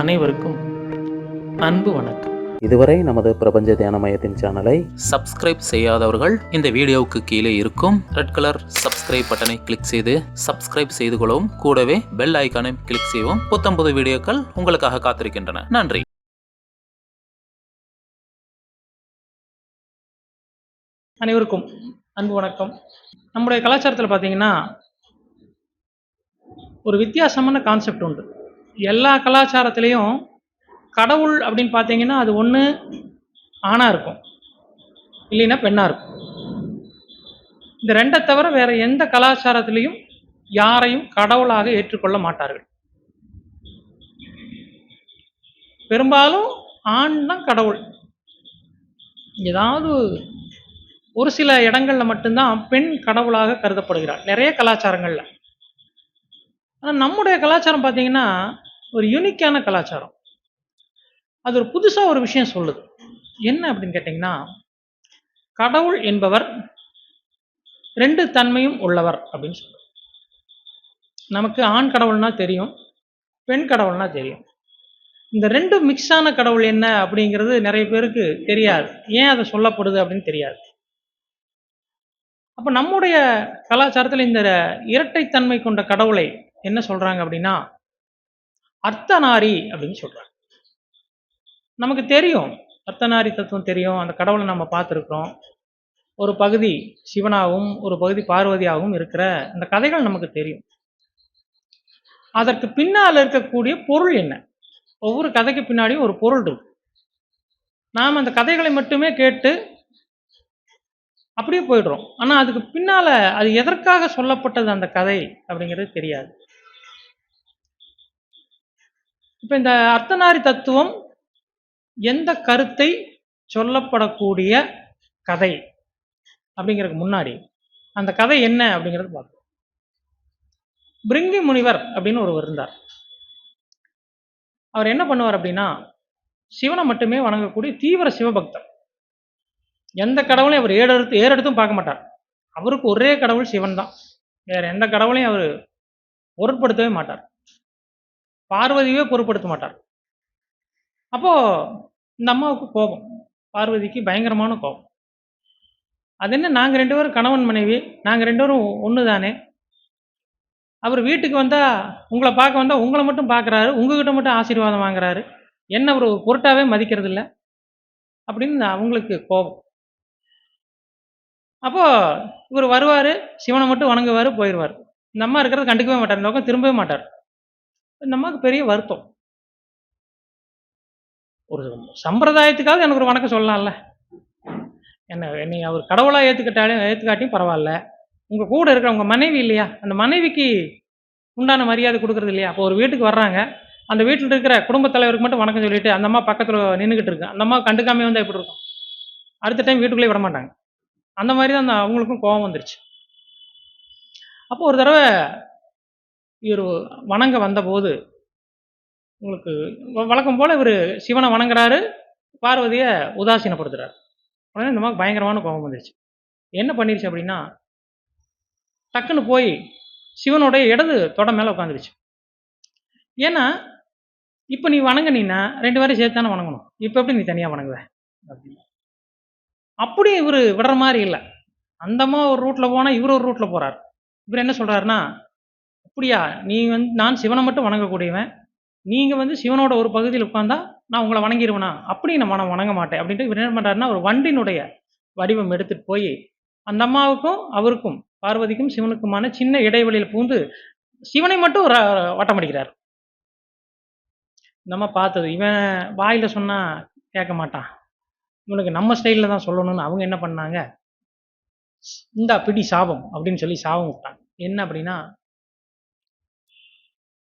அனைவருக்கும் அன்பு வணக்கம். இதுவரை நமது பிரபஞ்ச தியான மையத்தின் சேனலை சப்ஸ்கிரைப் செய்யாதவர்கள் இந்த வீடியோவுக்கு கீழே இருக்கும் ரெட் கலர் சப்ஸ்கிரைப் பட்டனை கிளிக் செய்து சப்ஸ்கிரைப் செய்து கொள்ளவும். கூடவே பெல் ஐக்கானை கிளிக் செய்யவும். புத்தம்புது வீடியோக்கள் உங்களுக்காக காத்திருக்கின்றன. நன்றி. அனைவருக்கும் அன்பு வணக்கம். நம்முடைய கலாச்சாரத்தில் பார்த்தீங்கன்னா ஒரு வித்தியாசமான கான்செப்ட் உண்டு. எல்லா கலாச்சாரத்திலையும் கடவுள் அப்படின்னு பார்த்தீங்கன்னா அது ஒன்று ஆணாக இருக்கும். இல்லைன்னா பெண்ணாக இருக்கும். இந்த ரெண்டை தவிர வேறு எந்த கலாச்சாரத்திலையும் யாரையும் கடவுளாக ஏற்றுக்கொள்ள மாட்டார்கள். பெரும்பாலும் ஆண் தான் கடவுள். ஏதாவது ஒரு சில இடங்களில் மட்டும்தான் பெண் கடவுளாக கருதப்படுகிறார் நிறைய கலாச்சாரங்களில். ஆனால் நம்முடைய கலாச்சாரம் பார்த்தீங்கன்னா ஒரு யூனிக்கான கலாச்சாரம். அது ஒரு புதுசாக ஒரு விஷயம் சொல்லுது. என்ன அப்படின்னு கேட்டிங்கன்னா கடவுள் என்பவர் ரெண்டு தன்மையும் உள்ளவர் அப்படின்னு சொல்லுவார் நமக்கு ஆண் கடவுள்னா தெரியும் பெண் கடவுள்னா தெரியும். இந்த ரெண்டு மிக்ஸான கடவுள் என்ன அப்படிங்கிறது நிறைய பேருக்கு தெரியாது. ஏன் அதை சொல்லப்படுது அப்படின்னு தெரியாது. அப்போ நம்முடைய கலாச்சாரத்தில் இந்த இரட்டைத்தன்மை கொண்ட கடவுளை என்ன சொல்றாங்க அப்படின்னா அர்த்தநாரி அப்படின்னு சொல்றாங்க. நமக்கு தெரியும் அர்த்தநாரி தத்துவம் தெரியும் அந்த கடவுளை நம்ம பார்த்துருக்குறோம். ஒரு பகுதி சிவனாகவும் ஒரு பகுதி பார்வதியாகவும் இருக்கிற அந்த கதைகள் நமக்கு தெரியும். அதற்கு பின்னால் இருக்கக்கூடிய பொருள் என்ன? ஒவ்வொரு கதைக்கு பின்னாடியும் ஒரு பொருள் இருக்கு. நாம் அந்த கதைகளை மட்டுமே கேட்டு அப்படியே போயிடுறோம். ஆனால் அதுக்கு பின்னால் அது எதற்காக சொல்லப்பட்டது அந்த கதை அப்படிங்கிறது தெரியாது. இப்போ இந்த அர்த்தநாரி தத்துவம் எந்த கருத்தை சொல்லப்படக்கூடிய கதை அப்படிங்கிறதுக்கு முன்னாடி அந்த கதை என்ன அப்படிங்கிறது பார்ப்போம். பிரிங்கி முனிவர் அப்படின்னு ஒருவர் இருந்தார். அவர் என்ன பண்ணுவார் அப்படின்னா சிவனை மட்டுமே வணங்கக்கூடிய தீவிர சிவபக்தர். எந்த கடவுளையும் அவர் ஏறெடுத்து ஏறெடுத்தும் பார்க்க மாட்டார். அவருக்கு ஒரே கடவுள் சிவன் தான் வேற எந்த கடவுளையும் அவர் பொருட்படுத்தவே மாட்டார். பார்வதியே பொருட்படுத்த மாட்டார். அப்போ இந்த அம்மாவுக்கு கோபம். பார்வதிக்கு பயங்கரமான கோபம். அது என்ன நாங்கள் ரெண்டு பேரும் கணவன் மனைவி நாங்கள் ரெண்டு பேரும் ஒன்று தானே அவர் வீட்டுக்கு வந்தால் உங்களை பார்க்க வந்தால் உங்களை மட்டும் பார்க்குறாரு உங்ககிட்ட மட்டும் ஆசீர்வாதம் வாங்குறாரு. என்ன அவர் பொருட்டாகவே பொருட்டாவே மதிக்கிறது இல்லை அப்படின்னு அவங்களுக்கு கோபம். அப்போது இவர் வருவார் சிவனை மட்டும் வணங்குவார் போயிடுவார் இந்த அம்மா இருக்கிறத கண்டுக்கவே மாட்டார் இந்த பக்கம் திரும்பவே மாட்டார். நமக்கு பெரிய வருத்தம். ஒரு சம்பிரதாயத்துக்காக எனக்கு ஒரு வணக்கம் சொல்லலாம்ல. என்ன என்னை அவர் கடவுளாக ஏற்றுக்கிட்டாலும் ஏற்றுக்காட்டியும் பரவாயில்ல. உங்கள் கூட இருக்கிற உங்கள் மனைவி இல்லையா? அந்த மனைவிக்கு உண்டான மரியாதை கொடுக்குறது இல்லையா? அப்போ ஒரு வீட்டுக்கு வர்றாங்க. அந்த வீட்டில் இருக்கிற குடும்பத் தலைவருக்கு மட்டும் வணக்கம் சொல்லிட்டு அந்த அம்மா பக்கத்தில் நின்றுக்கிட்டு இருக்கு. அந்த அம்மா கண்டுக்காமே வந்தால் எப்படி இருக்கும்? அடுத்த டைம் வீட்டுக்குள்ளே விட மாட்டாங்க. அந்த மாதிரி தான் அந்த அவங்களுக்கும் கோபம் வந்துருச்சு. அப்போ ஒரு தடவை இவர் வணங்க வந்தபோது உங்களுக்கு வ- வழக்கம் போல் இவர் சிவனை வணங்குறாரு பார்வதியை உதாசீனப்படுத்துறாரு. உடனே இந்த மாதிரி பயங்கரமான கோபம் வந்துருச்சு. என்ன பண்ணிருச்சு அப்படின்னா டக்குன்னு போய் சிவனுடைய இடது தொட மேலே உட்காந்துருச்சு. ஏன்னா இப்போ நீ வணங்கினீன்னா ரெண்டு பேரும் சேர்த்து தானே வணங்கணும். இப்போ எப்படி நீ தனியாக வணங்குவ? அப்படின்னு. அப்படி இவர் விடுற மாதிரி இல்லை. அந்தமாக ஒரு ரூட்டில் போனால் இவர் ஒரு ரூட்டில் போகிறார் இவர் என்ன சொல்கிறாருன்னா அப்படியா? நீ வந்து நான் சிவனை மட்டும் வணங்கக்கூடியவன். நீங்கள் வந்து சிவனோட ஒரு பகுதியில் உட்காந்தா நான் உங்களை வணங்கிடுவேனா அப்படி நான் மனம் வணங்க மாட்டேன். அப்படின்ட்டு இவர் என்ன பண்ணுறாருன்னா ஒரு வண்டினுடைய வடிவம் எடுத்துட்டு போய் அந்த அம்மாவுக்கும் அவருக்கும் பார்வதிக்கும் சிவனுக்குமான சின்ன இடைவெளியில் பூந்து சிவனை மட்டும் ஒரு வட்டம் அடிக்கிறார். நம்ம பார்த்தது இவன் வாயில் சொன்னால் கேட்க மாட்டான். இவனுக்கு நம்ம ஸ்டைலில் தான் சொல்லணும்னு அவங்க என்ன பண்ணாங்க? இந்தா பிடி சாபம் அப்படின்னு சொல்லி சாபம் விட்டாங்க. என்ன அப்படின்னா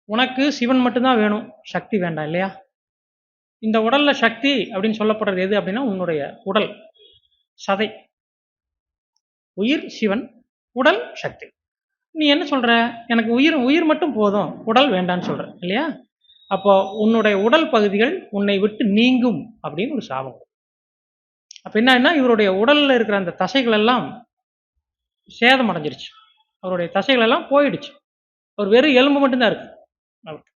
உனக்கு சிவன் மட்டும்தான் வேணும். சக்தி வேண்டாம் இல்லையா? இந்த உடல்ல சக்தி அப்படின்னு சொல்லப்படுறது எது அப்படின்னா உன்னுடைய உடல் சதை. உயிர் சிவன் உடல் சக்தி. நீ என்ன சொல்ற? எனக்கு உயிர் உயிர் மட்டும் போதும். உடல் வேண்டான்னு சொல்ற இல்லையா? அப்போ உன்னுடைய உடல் பகுதிகள் உன்னை விட்டு நீங்கும் அப்படின்னு ஒரு சாபம். அப்ப என்னன்னா இவருடைய உடல்ல இருக்கிற அந்த தசைகள் எல்லாம் சேதம் அடைஞ்சிருச்சு. அவருடைய தசைகள் எல்லாம் போயிடுச்சு. அவர் வெறும் எலும்பு மட்டும்தான் இருக்கு. அவருக்கு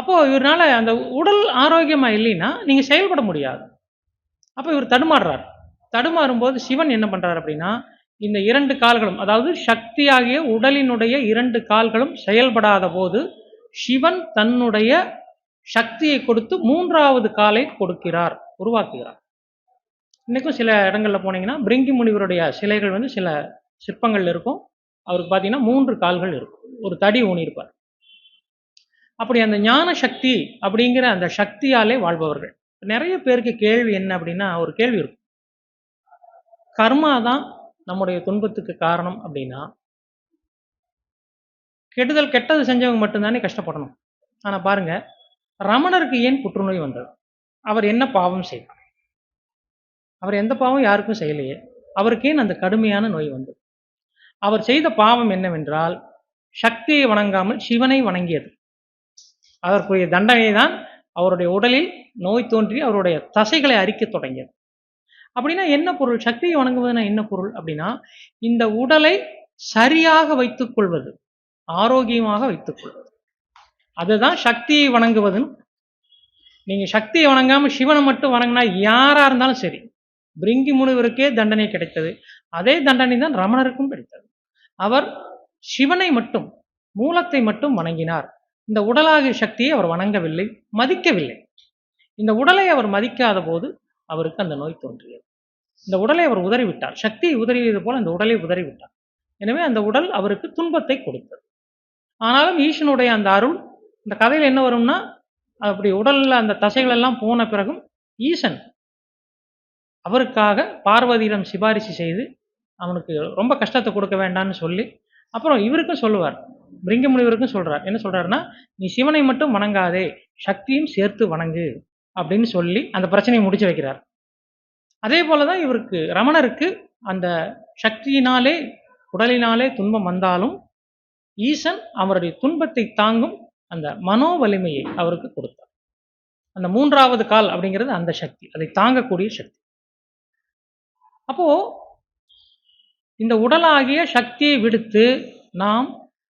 அப்போ இவரால் அந்த உடல் ஆரோக்கியமாக இல்லைன்னா நீங்கள் செயல்பட முடியாது. அப்போ இவர் தடுமாறுறார். தடுமாறும்போது சிவன் என்ன பண்ணுறார் அப்படின்னா இந்த இரண்டு கால்களும் அதாவது சக்தியாகிய உடலினுடைய இரண்டு கால்களும் செயல்படாத போது சிவன் தன்னுடைய சக்தியை கொடுத்து மூன்றாவது காலை கொடுக்கிறார் உருவாக்குகிறார். இன்றைக்கும் சில இடங்களில் போனீங்கன்னா பிரிங்கி முனிவருடைய சிலைகள் வந்து சில சிற்பங்கள் இருக்கும். அவருக்கு பார்த்தீங்கன்னா மூன்று கால்கள் இருக்கும். ஒரு தடி ஊனியிருப்பார். அப்படி அந்த ஞான சக்தி அப்படிங்கிற அந்த சக்தியாலே வாழ்பவர்கள். நிறைய பேருக்கு கேள்வி என்ன அப்படின்னா ஒரு கேள்வி இருக்கும். கர்மா தான் நம்முடைய துன்பத்துக்கு காரணம் அப்படின்னா கெடுதல் கெட்டது செஞ்சவங்க மட்டும்தானே கஷ்டப்படணும். ஆனா பாருங்க ரமணருக்கு ஏன் புற்றுநோய் வந்தது? அவர் என்ன பாவம் செய்தார்? அவர் எந்த பாவம் யாருக்கும் செய்யலையே. அவருக்கு ஏன் அந்த கடுமையான நோய் வந்தது. அவர் செய்த பாவம் என்னவென்றால் சக்தியை வணங்காமல் சிவனை வணங்கியது. அதற்குரிய தண்டனை தான் அவருடைய உடலில் நோய் தோன்றி அவருடைய தசைகளை அரிக்கத் தொடங்கியது. அப்படின்னா என்ன பொருள்? சக்தியை வணங்குவதுனா என்ன பொருள்? அப்படின்னா இந்த உடலை சரியாக வைத்துக் கொள்வது ஆரோக்கியமாக வைத்துக் கொள்வது. அதுதான் சக்தியை வணங்குவதுன்னு. நீங்க சக்தியை வணங்காம சிவனை மட்டும் வணங்கினா யாரா இருந்தாலும் சரி பிரிங்கி முனிவருக்கே தண்டனை கிடைத்தது. அதே தண்டனை தான் ரமணருக்கும் கிடைத்தது. அவர் சிவனை மட்டும் மூலத்தை மட்டும் வணங்கினார். இந்த உடலாகிய சக்தியை அவர் வணங்கவில்லை மதிக்கவில்லை. இந்த உடலை அவர் மதிக்காத போது அவருக்கு அந்த நோய் தோன்றியது. இந்த உடலை அவர் உதறிவிட்டார். சக்தியை உதறியது போல அந்த உடலை உதறிவிட்டார். எனவே அந்த உடல் அவருக்கு துன்பத்தை கொடுத்தது. ஆனாலும் ஈசனுடைய அந்த அருள் இந்த கதையில் என்ன வரும்னா அப்படி உடல்ல அந்த தசைகள் எல்லாம் போன பிறகும் ஈசன் அவருக்காக பார்வதியிடம் சிபாரிசு செய்து அவனுக்கு ரொம்ப கஷ்டத்தை கொடுக்க வேண்டாம்னு சொல்லி அப்புறம் இவருக்கும் சொல்லுவார். பிரிங்கமுனிவருக்கும் சொல்றார். என்ன சொல்றாருன்னா நீ சிவனை மட்டும் வணங்காதே சக்தியும் சேர்த்து வணங்கு அப்படின்னு சொல்லி அந்த பிரச்சனையை முடிச்சு வைக்கிறார். அதே போலதான் இவருக்கு ரமணருக்கு அந்த சக்தியினாலே உடலினாலே துன்பம் வந்தாலும் ஈசன் அவருடைய துன்பத்தை தாங்கும் அந்த மனோ வலிமையை அவருக்கு கொடுத்தார். அந்த மூன்றாவது கால் அப்படிங்கிறது அந்த சக்தி அதை தாங்கக்கூடிய சக்தி. அப்போ இந்த உடலாகிய சக்தியை விடுத்து நாம்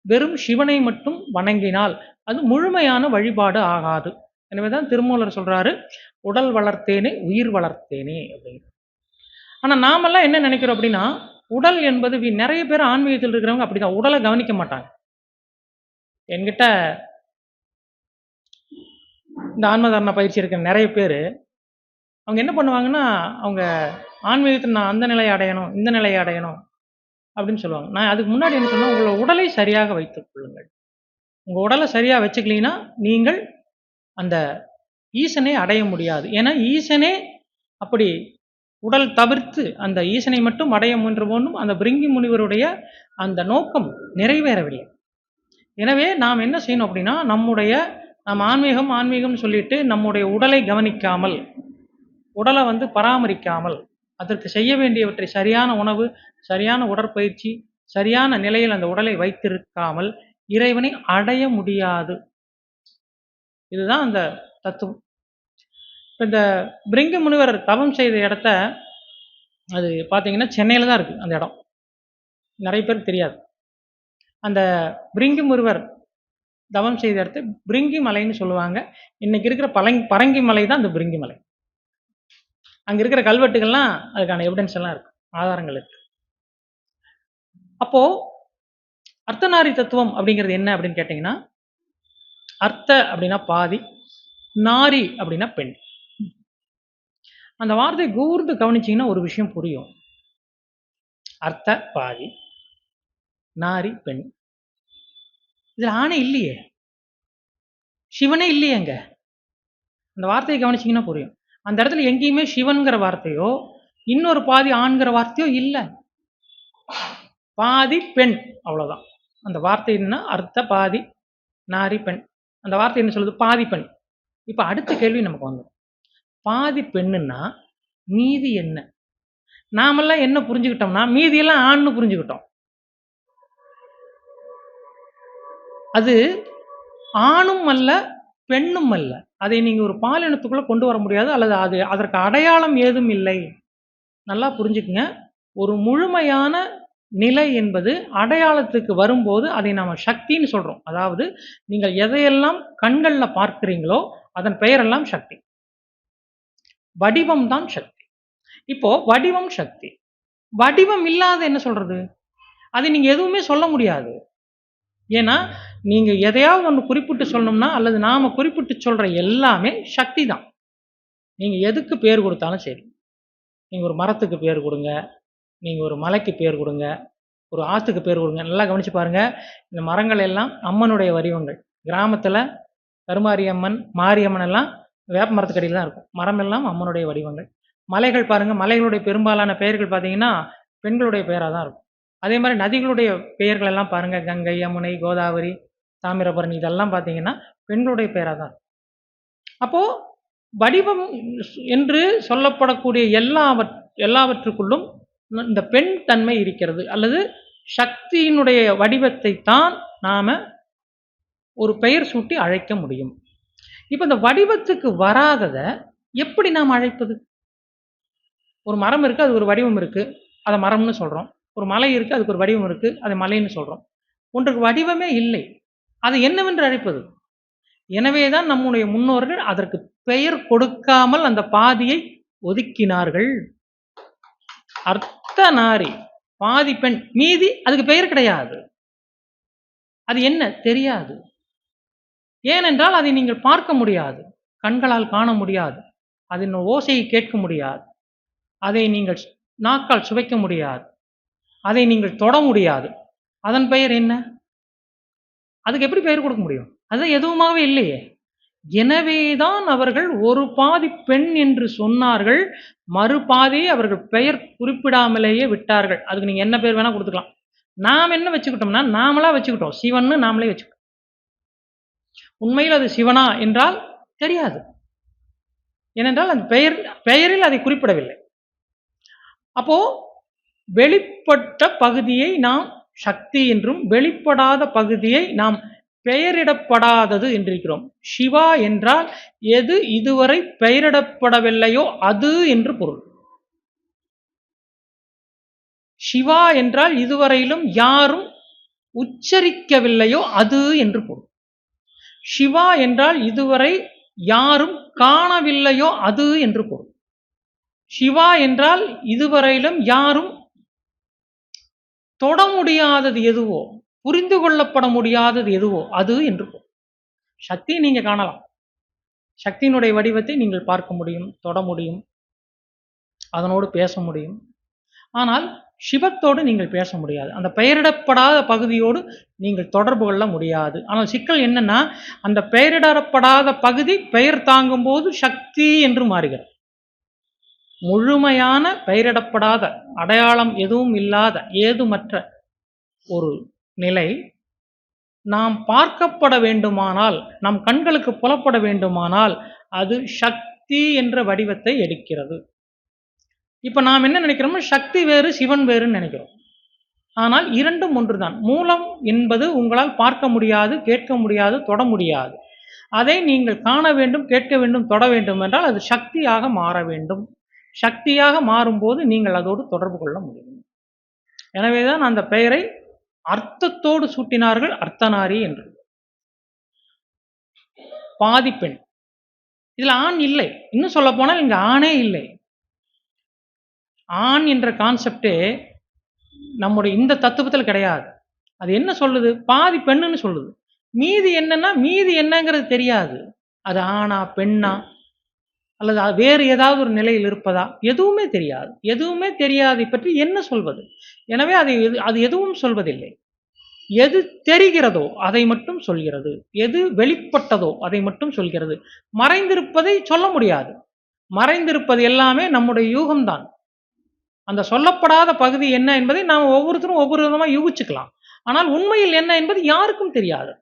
வெறும் சிவனை மட்டும் வணங்கினால் அது முழுமையான வழிபாடு ஆகாது. எனவேதான் திருமூலர் சொல்றாரு உடல் வளர்த்தேனே உயிர் வளர்த்தேனே அப்படின்னு. ஆனால் நாமெல்லாம் என்ன நினைக்கிறோம் அப்படின்னா உடல் என்பது நிறைய பேர் ஆன்மீகத்தில் இருக்கிறவங்க அப்படிதான் உடலை கவனிக்க மாட்டாங்க. என்கிட்ட இந்த ஆன்மதாரண பயிற்சி இருக்கிற நிறைய பேர் அவங்க என்ன பண்ணுவாங்கன்னா அவங்க ஆன்மீகத்தில் நான் அந்த நிலையை அடையணும் இந்த நிலையை அடையணும் அப்படின்னு சொல்லுவாங்க. நான் அதுக்கு முன்னாடி என்ன சொன்னால் உங்களோட உடலை சரியாக வைத்துக் கொள்ளுங்கள். உங்கள் உடலை சரியாக வச்சுக்கலீங்கன்னா நீங்கள் அந்த ஈசனை அடைய முடியாது. ஏன்னா ஈசனே அப்படி உடல் தவிர்த்து அந்த ஈசனை மட்டும் அடைய முயன்ற போதும் அந்த பிரிங்கி முனிவருடைய அந்த நோக்கம் நிறைவேறவில்லை. எனவே நாம் என்ன செய்யணும் அப்படின்னா நம்முடைய நாம் ஆன்மீகம் ஆன்மீகம்னு சொல்லிட்டு நம்முடைய உடலை கவனிக்காமல் உடலை வந்து பராமரிக்காமல் அதற்கு செய்ய வேண்டியவற்றை சரியான உணவு சரியான உடற்பயிற்சி சரியான நிலையில் அந்த உடலை வைத்திருக்காமல் இறைவனை அடைய முடியாது. இதுதான் அந்த தத்துவம். இந்த பிரிங்க முனிவர் தவம் செய்த இடத்த அது பார்த்தீங்கன்னா சென்னையில் தான் இருக்குது அந்த இடம். நிறைய பேருக்கு தெரியாது. அந்த பிரிங்கி முருவர் தவம் செய்த இடத்த பிரிங்கி மலைன்னு சொல்லுவாங்க. இன்றைக்கி இருக்கிற பழங் பரங்கி மலை தான் அந்த பிரிங்கி மலை. அங்க இருக்கிற கல்வெட்டுகள்லாம் அதுக்கான எவிடன்ஸ் எல்லாம் இருக்கு ஆதாரங்கள் இருக்கு. அப்போ அர்த்தநாரி தத்துவம் அப்படிங்கிறது என்ன அப்படின்னு கேட்டிங்கன்னா அர்த்த அப்படின்னா பாதி நாரி அப்படின்னா பெண். அந்த வார்த்தை கூர்ந்து கவனிச்சீங்கன்னா ஒரு விஷயம் புரியும். அர்த்த பாதி நாரி பெண். இதில் ஆணை இல்லையே. சிவனே இல்லையேங்க அந்த வார்த்தையை கவனிச்சீங்கன்னா புரியும். அந்த இடத்துல எங்கேயுமே சிவன்கிற வார்த்தையோ இன்னொரு பாதி ஆண்கிற வார்த்தையோ இல்லை. பாதி பெண் அவ்வளோதான் அந்த வார்த்தை என்ன? அர்த்த பாதி நாரி பெண். அந்த வார்த்தை என்ன சொல்லுது? பாதி பெண். இப்போ அடுத்த கேள்வி நமக்கு வந்துடும் பாதி பெண்ணுன்னா மீதி என்ன? நாமெல்லாம் என்ன புரிஞ்சுக்கிட்டோம்னா மீதியெல்லாம் ஆண்னு புரிஞ்சுக்கிட்டோம். அது ஆணும் அல்ல பெண்ணும் அல்ல. அதை நீங்கள் ஒரு பாலினத்துக்குள்ளே கொண்டு வர முடியாது அல்லது அது அதற்கு அடையாளம் ஏதும் இல்லை. நல்லா புரிஞ்சுக்குங்க. ஒரு முழுமையான நிலை என்பது அடையாளத்துக்கு வரும்போது அதை நாம் சக்தின்னு சொல்கிறோம் அதாவது நீங்கள் எதையெல்லாம் கண்களில் பார்க்குறீங்களோ அதன் பெயரெல்லாம் சக்தி. வடிவம் தான் சக்தி. இப்போ வடிவம் சக்தி. வடிவம் இல்லாத என்ன சொல்றது? அதை நீங்க எதுவுமே சொல்ல முடியாது. ஏன்னா நீங்கள் எதையாவது ஒன்று குறிப்பிட்டு சொல்லணும்னா அல்லது நாம் குறிப்பிட்டு சொல்கிற எல்லாமே சக்தி தான். நீங்கள் எதுக்கு பேர் கொடுத்தாலும் சரி. நீங்கள் ஒரு மரத்துக்கு பேர் கொடுங்க. நீங்கள் ஒரு மலைக்கு பேர் கொடுங்க. ஒரு ஆற்றுக்கு பேர் கொடுங்க. நல்லா கவனித்து பாருங்கள் இந்த மரங்கள் எல்லாம் அம்மனுடைய வடிவங்கள். கிராமத்தில் கருமாரியம்மன் மாரியம்மன் எல்லாம் வேப்ப மரத்துக்கடியில் தான் இருக்கும். மரம் எல்லாம் அம்மனுடைய வடிவங்கள். மலைகள் பாருங்கள் மலைகளுடைய பெரும்பாலான பெயர்கள் பார்த்தீங்கன்னா பெண்களுடைய பெயராக தான் இருக்கும். அதே மாதிரி நதிகளுடைய பெயர்கள் எல்லாம் பாருங்கள் கங்கை யமுனை கோதாவரி தாமிரபரணி இதெல்லாம் பார்த்தீங்கன்னா பெண்களுடைய பெயராக தான். அப்போது வடிவம் என்று சொல்லப்படக்கூடிய எல்லாவற் எல்லாவற்றுக்குள்ளும் இந்த பெண் தன்மை இருக்கிறது. அல்லது சக்தியினுடைய வடிவத்தை தான் நாம் ஒரு பெயர் சூட்டி அழைக்க முடியும். இப்போ இந்த வடிவத்துக்கு வராததை எப்படி நாம் அழைப்பது? ஒரு மரம் இருக்குது அது ஒரு வடிவம் இருக்குது அதை மரம்னு சொல்கிறோம் ஒரு மலை இருக்கு அதுக்கு ஒரு வடிவம் இருக்கு அதை மலைன்னு சொல்றோம். ஒன்றுக்கு வடிவமே இல்லை. அது என்னவென்று அழைப்பது? எனவே தான் நம்முடைய முன்னோர்கள் அதற்கு பெயர் கொடுக்காமல் அந்த பாதியை ஒதுக்கினார்கள். அர்த்த நாரி பாதி பெண் மீதி அதுக்கு பெயர் கிடையாது. அது என்ன? தெரியாது. ஏனென்றால் அதை நீங்கள் பார்க்க முடியாது. கண்களால் காண முடியாது. அதன் ஓசையை கேட்க முடியாது. அதை நீங்கள் நாக்கால் சுவைக்க முடியாது. அதை நீங்கள் தொட முடியாது. அதன் பெயர் என்ன? அதுக்கு எப்படி பெயர் கொடுக்க முடியும்? அது எதுவுமாவே இல்லையே. எனவேதான் அவர்கள் ஒரு பாதி பெண் என்று சொன்னார்கள் மறுபாதியை அவர்கள் பெயர் குறிப்பிடாமலேயே விட்டார்கள். அதுக்கு நீங்க என்ன பேர் வேணா கொடுத்துக்கலாம். நாம் என்ன வச்சுக்கிட்டோம்னா நாமளா வச்சுக்கிட்டோம். சிவன்னு நாமளே வச்சுக்கிட்டோம். உண்மையில் அது சிவனா என்றால் தெரியாது. ஏனென்றால் அந்த பெயர் பெயரில் அதை குறிப்பிடவில்லை. அப்போ வெளிப்பட்ட பகுதியை நாம் சக்தி என்றும் வெளிப்படாத பகுதியை நாம் பெயரிடப்படாதது என்றிருக்கிறோம். சிவா என்றால் எது இதுவரை பெயரிடப்படவில்லையோ அது என்று பொருள். சிவா என்றால் இதுவரையிலும் யாரும் உச்சரிக்கவில்லையோ அது என்று பொருள். சிவா என்றால் இதுவரை யாரும் காணவில்லையோ அது என்று பொருள். சிவா என்றால் இதுவரையிலும் யாரும் தொட முடியாதது எதுவோ புரிந்து கொள்ளப்பட முடியாதது எதுவோ அது என்று சக்தியை நீங்க காணலாம். சக்தியினுடைய வடிவத்தை நீங்கள் பார்க்க முடியும் தொட முடியும் அதனோடு பேச முடியும். ஆனால் சிவத்தோடு நீங்கள் பேச முடியாது. அந்த பெயரிடப்படாத பகுதியோடு நீங்கள் தொடர்பு கொள்ள முடியாது. ஆனால் சிக்கல் என்னன்னா அந்த பெயரிடப்படாத பகுதி பெயர் தாங்கும் போது சக்தி என்று மாறுகிறது. முழுமையான பெயரிடப்படாத அடையாளம் எதுவும் இல்லாத ஏதுமற்ற ஒரு நிலை நாம் பார்க்கப்பட வேண்டுமானால் நம் கண்களுக்கு புலப்பட வேண்டுமானால் அது சக்தி என்ற வடிவத்தை எடுக்கிறது. இப்போ நாம் என்ன நினைக்கிறோமோ சக்தி வேறு சிவன் வேறுன்னு நினைக்கிறோம். ஆனால் இரண்டும் ஒன்றுதான். மூலம் என்பது உங்களால் பார்க்க முடியாது கேட்க முடியாது தொட முடியாது. அதை நீங்கள் காண வேண்டும் கேட்க வேண்டும் தொட வேண்டும் என்றால் அது சக்தியாக மாற வேண்டும். சக்தியாக மாறும்போது நீங்கள் அதோடு தொடர்பு கொள்ள முடியும். எனவே தான் அந்த பெயரை அர்த்தத்தோடு சூட்டினார்கள் அர்த்தநாரி என்று. பாதி பெண். இதுல ஆண் இல்லை. இன்னும் சொல்ல போனால் இங்க ஆணே இல்லை. ஆண் என்ற கான்செப்டே நம்முடைய இந்த தத்துவத்தில் கிடையாது. அது என்ன சொல்லுது? பாதி பெண்ணுன்னு சொல்லுது. மீதி என்னன்னா மீதி என்னங்கிறது தெரியாது. அது ஆணா பெண்ணா அல்லது வேறு ஏதாவது ஒரு நிலையில் இருப்பதா? எதுவுமே தெரியாது. எதுவுமே தெரியாதை பற்றி என்ன சொல்வது? எனவே அதை எது- அது எதுவும் சொல்வதில்லை. எது தெரிகிறதோ அதை மட்டும் சொல்கிறது. எது வெளிப்பட்டதோ அதை மட்டும் சொல்கிறது. மறைந்திருப்பதை சொல்ல முடியாது. மறைந்திருப்பது எல்லாமே நம்முடைய யூகம்தான். அந்த சொல்லப்படாத பகுதி என்ன என்பதை நாம் ஒவ்வொருத்தரும் ஒவ்வொரு விதமாக யூகிச்சுக்கலாம். ஆனால் உண்மையில் என்ன என்பது யாருக்கும் தெரியாது.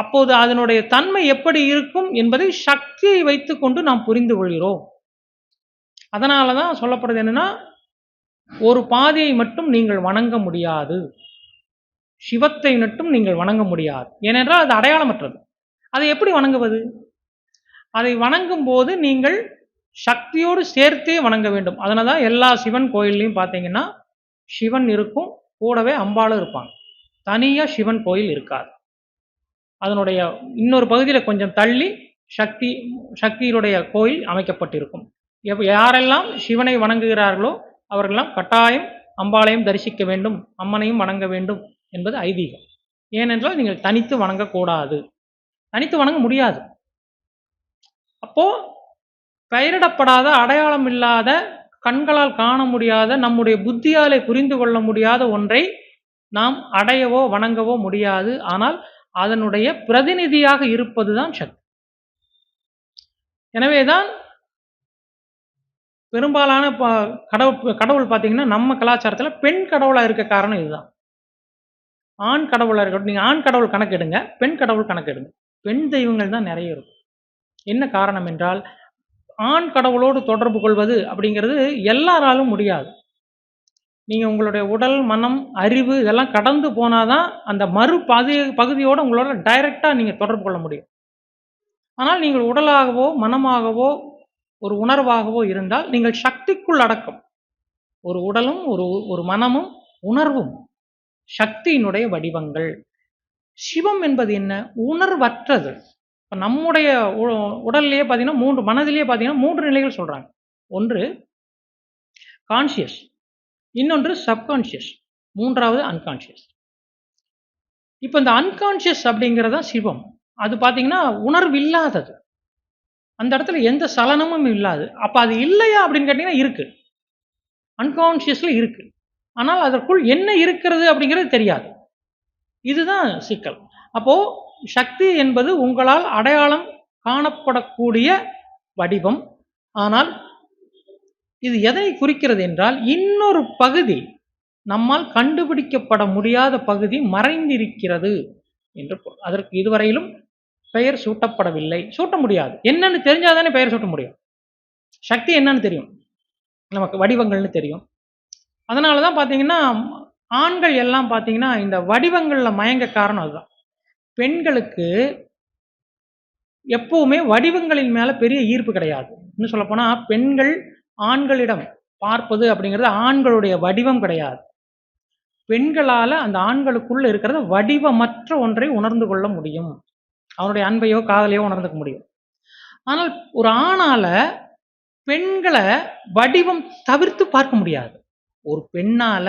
அப்போது அதனுடைய தன்மை எப்படி இருக்கும் என்பதை சக்தியை வைத்துக்கொண்டு நாம் புரிந்து கொள்கிறோம். அதனால தான் சொல்லப்படுறது என்னன்னா ஒரு பாதையை மட்டும் நீங்கள் வணங்க முடியாது. சிவத்தை மட்டும் நீங்கள் வணங்க முடியாது. ஏனென்றால் அது அடையாளமற்றது. அதை எப்படி வணங்குவது? அதை வணங்கும் போது நீங்கள் சக்தியோடு சேர்த்தே வணங்க வேண்டும். அதனால தான் எல்லா சிவன் கோயில்லையும் பார்த்தீங்கன்னா சிவன் இருக்கும் கூடவே அம்பாளும் இருப்பாங்க. தனியாக சிவன் கோயில் இருக்காது. அதனுடைய இன்னொரு பகுதியில் கொஞ்சம் தள்ளி சக்தி சக்தியினுடைய கோயில் அமைக்கப்பட்டிருக்கும். எவ் யாரெல்லாம் சிவனை வணங்குகிறார்களோ அவர்களெல்லாம் கட்டாயம் அம்பாளையும் தரிசிக்க வேண்டும் அம்மனையும் வணங்க வேண்டும் என்பது ஐதீகம். ஏனென்றால் நீங்கள் தனித்து வணங்கக்கூடாது. தனித்து வணங்க முடியாது. அப்போ பெயரிடப்படாத அடையாளம் இல்லாத கண்களால் காண முடியாத நம்முடைய புத்தியாலே புரிந்து கொள்ள முடியாத ஒன்றை நாம் அடையவோ வணங்கவோ முடியாது. ஆனால் அதனுடைய பிரதிநிதியாக இருப்பதுதான் சக்தி. எனவேதான் பெரும்பாலான ப- கடவுள் கடவுள் பார்த்தீங்கன்னா நம்ம கலாச்சாரத்தில் பெண் கடவுளாக இருக்க காரணம் இதுதான். ஆண் கடவுளாக இருக்கட்டும் நீங்கள் ஆண் கடவுள் கணக்கெடுங்க பெண் கடவுள் கணக்கெடுங்க பெண் தெய்வங்கள் தான் நிறைய இருக்கும். என்ன காரணம் என்றால் ஆண் கடவுளோடு தொடர்பு கொள்வது அப்படிங்கிறது எல்லாராலும் முடியாது. நீங்கள் உங்களுடைய உடல் மனம் அறிவு இதெல்லாம் கடந்து போனால் தான் அந்த மறு பகுதி பகுதியோடு உங்களோட டைரெக்டாக நீங்கள் தொடர்பு கொள்ள முடியும். ஆனால் நீங்கள் உடலாகவோ மனமாகவோ ஒரு உணர்வாகவோ இருந்தால் நீங்கள் சக்திக்குள் அடக்கம். ஒரு உடலும் ஒரு ஒரு மனமும் உணர்வும் சக்தியினுடைய வடிவங்கள். சிவம் என்பது என்ன? உணர்வற்றது. இப்போ நம்முடைய உ- உடல்லையே பார்த்தீங்கன்னா மூன்று மனதிலேயே பார்த்தீங்கன்னா மூன்று நிலைகள் சொல்கிறாங்க ஒன்று கான்சியஸ் இன்னொன்று சப்கான்ஷியஸ் மூன்றாவது அன்கான்ஷியஸ் இப்போ இந்த அன்கான்ஷியஸ் அப்படிங்கிறது தான் சிவம். அது பார்த்தீங்கன்னா உணர்வு இல்லாதது. அந்த இடத்துல எந்த சலனமும் இல்லாது. அப்போ அது இல்லையா அப்படின்னு கேட்டிங்கன்னா இருக்கு. அன்கான்ஷியஸில் இருக்குது ஆனால் அதற்குள் என்ன இருக்கிறது அப்படிங்கிறது தெரியாது. இதுதான் சிக்கல். அப்போது சக்தி என்பது உங்களால் அடையாளம் காணப்படக்கூடிய வடிவம். ஆனால் இது எதை குறிக்கிறது என்றால் இன்னொரு பகுதி நம்மால் கண்டுபிடிக்கப்பட முடியாத பகுதி மறைந்திருக்கிறது என்று அதற்கு இதுவரையிலும் பெயர் சூட்டப்படவில்லை. சூட்ட முடியாது. என்னன்னு தெரிஞ்சாதானே பெயர் சூட்ட முடியும். சக்தி என்னன்னு தெரியும். நமக்கு வடிவங்கள்னு தெரியும். அதனால தான் பார்த்தீங்கன்னா ஆண்கள் எல்லாம் பார்த்தீங்கன்னா இந்த வடிவங்களில் மயங்க காரணம் அதுதான். பெண்களுக்கு எப்பவுமே வடிவங்களின் மேலே பெரிய ஈர்ப்பு கிடையாது. இன்னும் சொல்லப்போனால் பெண்கள் ஆண்களிடம் பார்ப்பது அப்படிங்கிறது ஆண்களுடைய வடிவம் கிடையாது. பெண்களால் அந்த ஆண்களுக்குள்ள இருக்கிறத வடிவமற்ற ஒன்றை உணர்ந்து கொள்ள முடியும். அவனுடைய அன்பையோ காதலையோ உணர்ந்துக்க முடியும். ஆனால் ஒரு ஆணால பெண்களை வடிவம் தவிர்த்து பார்க்க முடியாது. ஒரு பெண்ணால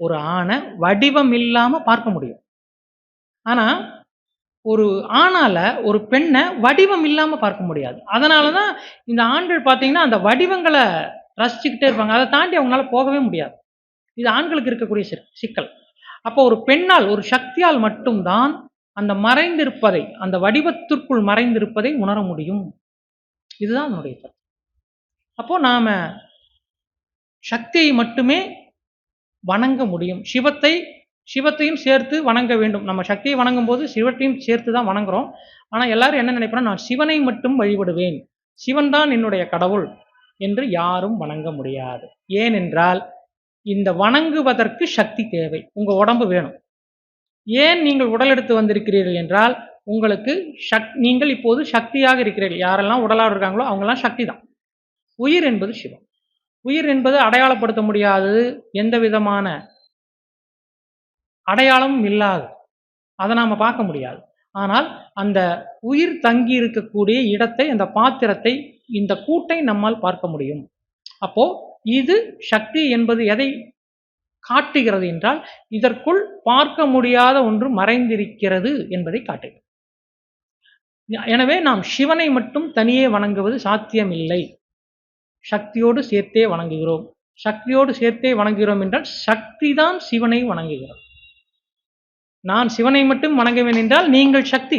ஒரு ஆணை வடிவம் இல்லாம பார்க்க முடியும். ஆனா ஒரு ஆணால் ஒரு பெண்ணை வடிவம் இல்லாமல் பார்க்க முடியாது. அதனால தான் இந்த ஆண்கள் பார்த்தீங்கன்னா அந்த வடிவங்களை ரசிச்சுக்கிட்டே இருப்பாங்க. அதை தாண்டி அவங்களால போகவே முடியாது. இது ஆண்களுக்கு இருக்கக்கூடிய சிக்கல். அப்போ ஒரு பெண்ணால் ஒரு சக்தியால் மட்டும்தான் அந்த மறைந்திருப்பதை அந்த வடிவத்திற்குள் மறைந்திருப்பதை உணர முடியும். இதுதான் அதனுடைய கருத்து. அப்போ நாம் சக்தியை மட்டுமே வணங்க முடியும். சிவத்தை சிவத்தையும் சேர்த்து வணங்க வேண்டும். நம்ம சக்தியை வணங்கும் போது சிவத்தையும் சேர்த்து தான் வணங்குறோம். ஆனால் எல்லாரும் என்ன நினைப்போம்னா நான் சிவனை மட்டும் வழிபடுவேன். சிவன் தான் என்னுடைய கடவுள் என்று யாரும் வணங்க முடியாது. ஏனென்றால் இந்த வணங்குவதற்கு சக்தி தேவை. உங்கள் உடம்பு வேணும். ஏன் நீங்கள் உடல் எடுத்து வந்திருக்கிறீர்கள் என்றால் உங்களுக்கு சக் நீங்கள் இப்போது சக்தியாக இருக்கிறீர்கள். யாரெல்லாம் உடலாக இருக்காங்களோ அவங்கெல்லாம் சக்தி தான். உயிர் என்பது சிவம். உயிர் என்பது அடையாளப்படுத்த முடியாதது எந்த விதமான அடையாளமும் இல்லாது. அதை நாம் பார்க்க முடியாது. ஆனால் அந்த உயிர் தங்கி இருக்கக்கூடிய இடத்தை அந்த பாத்திரத்தை இந்த கூட்டை நம்மால் பார்க்க முடியும். அப்போ இது சக்தி என்பது எதை காட்டுகிறது என்றால் இதற்குள் பார்க்க முடியாத ஒன்று மறைந்திருக்கிறது என்பதை காட்டுகிறது எனவே நாம் சிவனை மட்டும் தனியே வணங்குவது சாத்தியமில்லை. சக்தியோடு சேர்த்தே வணங்குகிறோம். சக்தியோடு சேர்த்தே வணங்குகிறோம் என்றால் சக்தி தான் சிவனை வணங்குகிறோம் நான் சிவனை மட்டும் வணங்குவேன் என்றால் நீங்கள் சக்தி.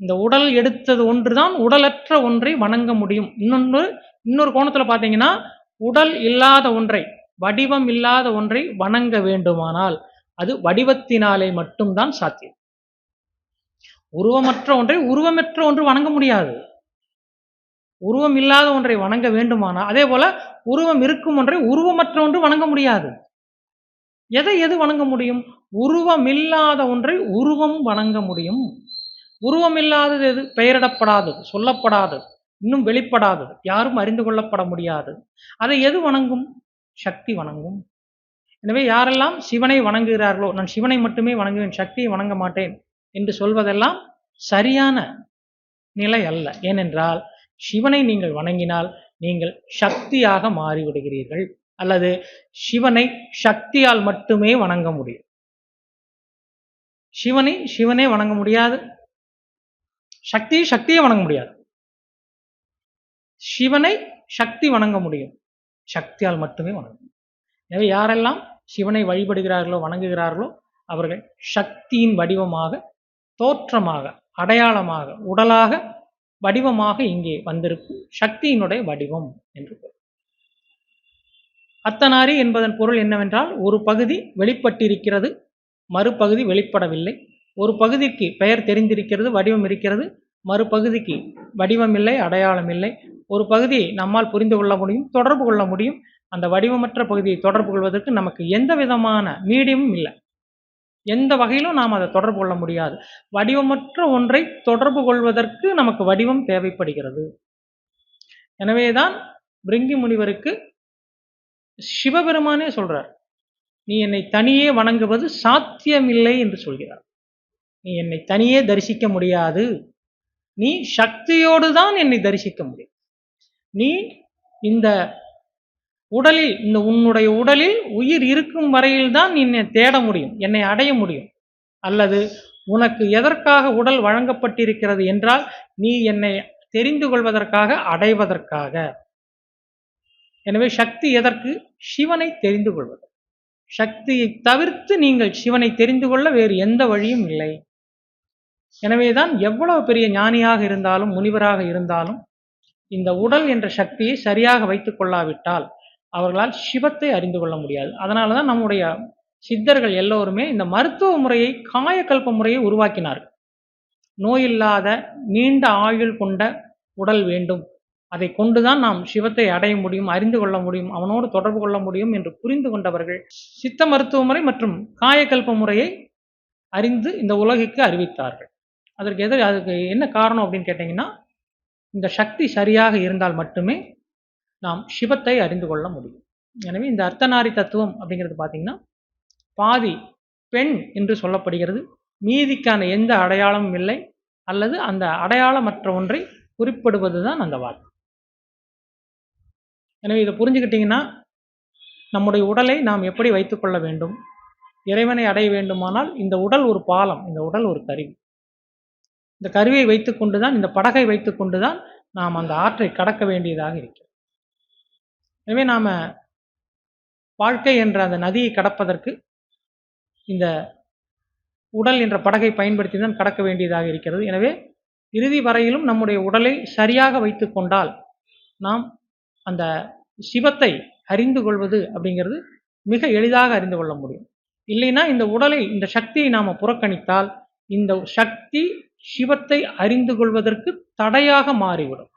இந்த உடல் எடுத்தது ஒன்றுதான் உடலற்ற ஒன்றை வணங்க முடியும். இன்னொன்று இன்னொரு கோணத்துல பார்த்தீங்கன்னா உடல் இல்லாத ஒன்றை வடிவம் இல்லாத ஒன்றை வணங்க வேண்டுமானால் அது வடிவத்தினாலே மட்டும்தான் சாத்தியம். உருவமற்ற ஒன்றை உருவமற்ற ஒன்று வணங்க முடியாது. உருவம் இல்லாத ஒன்றை வணங்க வேண்டுமானால் அதே போல உருவம் இருக்கும் ஒன்றை உருவமற்ற ஒன்று வணங்க முடியாது. எதை எது வணங்க முடியும்? உருவமில்லாத ஒன்றை உருவம் வணங்க முடியும். உருவமில்லாதது எது? பெயரிடப்படாதது சொல்லப்படாதது இன்னும் வெளிப்படாதது யாரும் அறிந்து கொள்ளப்பட முடியாது. அதை எது வணங்கும்? சக்தி வணங்கும். எனவே யாரெல்லாம் சிவனை வணங்குகிறார்களோ நான் சிவனை மட்டுமே வணங்குவேன் சக்தியை வணங்க மாட்டேன் என்று சொல்வதெல்லாம் சரியான நிலை அல்ல. ஏனென்றால் சிவனை நீங்கள் வணங்கினால் நீங்கள் சக்தியாக மாறிவிடுகிறீர்கள். அல்லது சிவனை சக்தியால் மட்டுமே வணங்க முடியும். சிவனை சிவனே வணங்க முடியாது. சக்தியை சக்தியை வணங்க முடியாது. சிவனை சக்தி வணங்க முடியும். சக்தியால் மட்டுமே வணங்க எனவே யாரெல்லாம் சிவனை வழிபடுகிறார்களோ வணங்குகிறார்களோ அவர்கள் சக்தியின் வடிவமாக தோற்றமாக அடையாளமாக உடலாக வடிவமாக இங்கே வந்திருக்கும் சக்தியினுடைய வடிவம் என்று பொருள். அத்தனாரி என்பதன் பொருள் என்னவென்றால் ஒரு பகுதி வெளிப்பட்டிருக்கிறது. மறுபகுதி வெளிப்படவில்லை. ஒரு பகுதிக்கு பெயர் தெரிந்திருக்கிறது வடிவம் இருக்கிறது. மறுபகுதிக்கு வடிவம் இல்லை அடையாளம் இல்லை ஒரு பகுதியை நம்மால் புரிந்து கொள்ள முடியும் தொடர்பு கொள்ள முடியும். அந்த வடிவமற்ற பகுதியை தொடர்பு கொள்வதற்கு நமக்கு எந்த விதமான மீடியமும் இல்லை. எந்த வகையிலும் நாம் அதை தொடர்பு கொள்ள முடியாது. வடிவமற்ற ஒன்றை தொடர்பு கொள்வதற்கு நமக்கு வடிவம் தேவைப்படுகிறது. எனவேதான் பிரிங்கி முனிவருக்கு சிவபெருமானே சொல்றார் நீ என்னை தனியே வணங்குவது சாத்தியமில்லை என்று சொல்கிறார். நீ என்னை தனியே தரிசிக்க முடியாது. நீ சக்தியோடு தான் என்னை தரிசிக்க முடியும். நீ இந்த உடலில் இந்த உன்னுடைய உடலில் உயிர் இருக்கும் வரையில் தான் என்னை தேட முடியும் என்னை அடைய முடியும். அல்லது உனக்கு எதற்காக உடல் வழங்கப்பட்டிருக்கிறது என்றால் நீ என்னை தெரிந்து கொள்வதற்காக அடைவதற்காக. எனவே சக்தி எதற்கு? சிவனை தெரிந்து கொள்வது. சக்தியை தவிர்த்து நீங்கள் சிவனை தெரிந்து கொள்ள வேறு எந்த வழியும் இல்லை. எனவேதான் எவ்வளவு பெரிய ஞானியாக இருந்தாலும் முனிவராக இருந்தாலும் இந்த உடல் என்ற சக்தியை சரியாக வைத்துக் கொள்ளாவிட்டால் அவர்களால் சிவத்தை அறிந்து கொள்ள முடியாது. அதனால தான் நம்முடைய சித்தர்கள் எல்லோருமே இந்த மருத்துவ முறையை காயக்கல்ப முறையை உருவாக்கினார்கள். நோயில்லாத நீண்ட ஆயுள் கொண்ட உடல் வேண்டும். அதை கொண்டுதான் நாம் சிவத்தை அடைய முடியும் அறிந்து கொள்ள முடியும் அவனோடு தொடர்பு கொள்ள முடியும் என்று புரிந்து கொண்டவர்கள் சித்த மருத்துவ முறை மற்றும் காயக்கல்ப முறையை அறிந்து இந்த உலகிற்கு அறிவித்தார்கள். அதற்கு எது அதுக்கு என்ன காரணம் அப்படின்னு கேட்டிங்கன்னா இந்த சக்தி சரியாக இருந்தால் மட்டுமே நாம் சிவத்தை அறிந்து கொள்ள முடியும். எனவே இந்த அர்த்தநாரி தத்துவம் அப்படிங்கிறது பார்த்தீங்கன்னா பாதி பெண் என்று சொல்லப்படுகிறது. மீதிக்கான எந்த அடையாளமும் இல்லை. அல்லது அந்த அடையாளமற்ற ஒன்றை குறிப்பிடுவது தான் அந்த வார்த்தை. எனவே இதை புரிஞ்சுக்கிட்டிங்கன்னா நம்முடைய உடலை நாம் எப்படி வைத்துக்கொள்ள வேண்டும்? இறைவனை அடைய வேண்டுமானால் இந்த உடல் ஒரு பாலம் இந்த உடல் ஒரு கருவி. இந்த கருவியை வைத்துக்கொண்டு தான் இந்த படகை வைத்துக்கொண்டு தான் நாம் அந்த ஆற்றை கடக்க வேண்டியதாக இருக்கிறது. எனவே நாம் வாழ்க்கை என்ற அந்த நதியை கடப்பதற்கு இந்த உடல் என்ற படகை பயன்படுத்தி தான் கடக்க வேண்டியதாக இருக்கிறது. எனவே இறுதி வரையிலும் நம்முடைய உடலை சரியாக வைத்து கொண்டால் நாம் அந்த சிவத்தை அறிந்து கொள்வது அப்படிங்கிறது மிக எளிதாக அறிந்து கொள்ள முடியும். இல்லைன்னா இந்த உடலை இந்த சக்தியை நாம் புறக்கணித்தால் இந்த சக்தி சிவத்தை அறிந்து கொள்வதற்கு தடையாக மாறிவிடும்.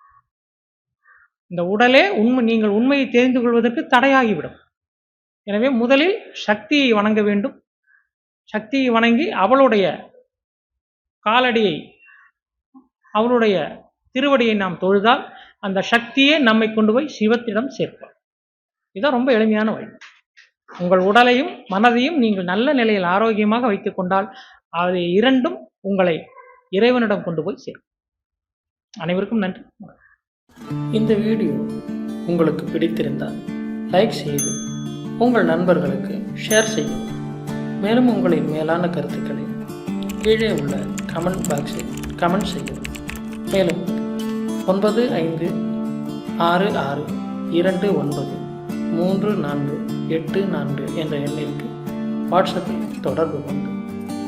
இந்த உடலே உண்மை நீங்கள் உண்மையை தெரிந்து கொள்வதற்கு தடையாகிவிடும். எனவே முதலில் சக்தியை வணங்க வேண்டும். சக்தியை வணங்கி அவளுடைய காலடியை அவளுடைய திருவடியை நாம் தொழுதால் அந்த சக்தியே நம்மை கொண்டு போய் சிவத்திடம் சேர்ப்பார். இதுதான் ரொம்ப எளிமையான வழி. உங்கள் உடலையும் மனதையும் நீங்கள் நல்ல நிலையில் ஆரோக்கியமாக வைத்துக் கொண்டால் அது இரண்டும் உங்களை இறைவனிடம் கொண்டு போய் சேரும். அனைவருக்கும் நன்றி. இந்த வீடியோ உங்களுக்கு பிடித்திருந்தால் லைக் செய்து உங்கள் நண்பர்களுக்கு ஷேர் செய்யும் மேலும் உங்களின் மேலான கருத்துக்களை கீழே உள்ள கமெண்ட் பாக்ஸில் கமெண்ட் செய்யவும். மேலும் ஒன்பது ஐந்து ஆறு ஆறு இரண்டு ஒன்பது மூன்று நான்கு எட்டு நான்கு என்ற எண்ணிற்கு வாட்ஸ்அப்பில் தொடர்பு கொண்டு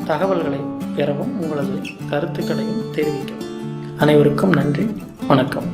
தகவல்களை பெறவும் உங்களது கருத்துக்களையும் தெரிவிக்கவும். அனைவருக்கும் நன்றி வணக்கம்.